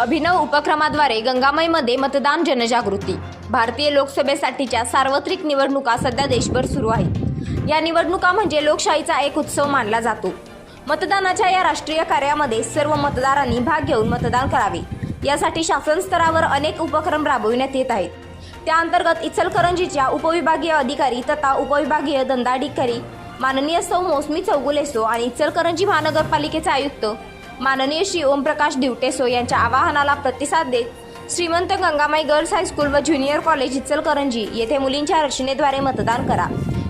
अभिनव उपक्रमाद्वारे गंगामाईमध्ये मतदान जनजागृती. भारतीय लोकसभेसाठीच्या सार्वत्रिक निवडणुका सध्या देशभर सुरू आहेत. या निवडणुका म्हणजे लोकशाहीचा एक उत्सव मानला जातो. मतदानाच्या या राष्ट्रीय कार्यामध्ये सर्व मतदारांनी भाग घेऊन मतदान करावे. यासाठी शासन स्तरावर अनेक उपक्रम राबविण्यात येत आहेत. त्या अंतर्गत इचलकरंजीच्या उपविभागीय अधिकारी तथा उपविभागीय दंडाधिकारी माननीय सौ मोसमी चौगुलेसो आणि इचलकरंजी महानगरपालिकेचे आयुक्त माननीय श्री ओमप्रकाश दिवटेसो यांच्या आवाहनाला प्रतिसाद देत Shrimant Gangamai girls high school व ज्युनियर कॉलेज इचलकरंजी येथे मुलींच्या रचनेद्वारे मतदान करा.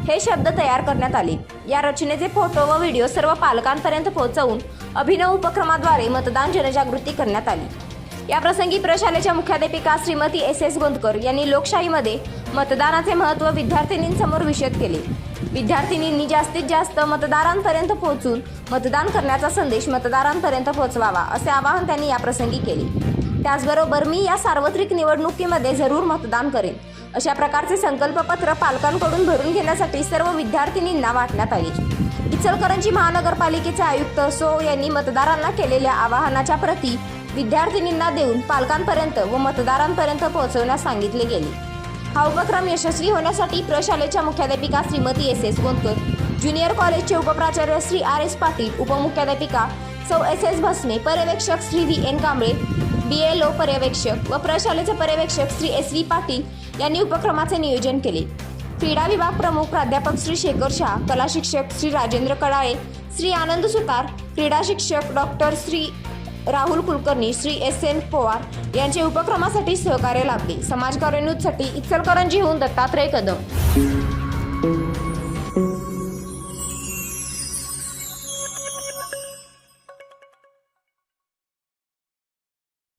हे शब्द तयार करण्यात आले. या रचनेचे फोटो व व्हिडिओ सर्व पालकांपर्यंत पोहोचवून अभिनव उपक्रमाद्वारे मतदान जनजागृती करण्यात आली. याप्रसंगी प्रशालेच्या मुख्याध्यापिका श्रीमती एस एस गोंदकर यांनी लोकशाहीमध्ये मतदानाचे महत्त्व विद्यार्थिनींसमोर विषद केले. विद्यार्थिनींनी जास्तीत जास्त मतदारांपर्यंत पोहोचून मतदान करण्याचा संदेश मतदारांपर्यंत पोहोचवावा असे आवाहन त्यांनी याप्रसंगी केले. त्याचबरोबर मी या सार्वत्रिक निवडणुकीमध्ये जरूर मतदान करेन अशा प्रकारचे संकल्पपत्र पालकांकडून भरून घेण्यासाठी सर्व विद्यार्थिनींना वाटण्यात आले. इचलकरंजी महानगरपालिकेचे आयुक्त सो यांनी मतदारांना केलेल्या आवाहनाच्या प्रती विद्यार्थिनींना देऊन पालकांपर्यंत व मतदारांपर्यंत पोहोचवण्यास सांगितले गेले. हा उपक्रम यशस्वी होण्यासाठी प्रशालेच्या मुख्याध्यापिका Shrimati S S Gondkar junior कॉलेजचे उपप्राचार्य श्री आर एस पाटील उपमुख्याध्यापिका सौ एस एस भस्मे पर्यवेक्षक Shri V N Kamble B L O पर्यवेक्षक व प्रशालेचे पर्यवेक्षक श्री एस व्ही पाटील यांनी उपक्रमाचे नियोजन केले. क्रीडा विभाग प्रमुख प्राध्यापक श्री शेखर शाह कला शिक्षक श्री राजेंद्र कडाळे श्री आनंद सुतार क्रीडा शिक्षक doctor Shri Rahul Kulkarni Shri S N Pawar यांचे उपक्रमासाठी सहकार्य लाभले. समाजकार्य न्यूजसाठी इचलकरंजीहून दत्तात्रय कदम.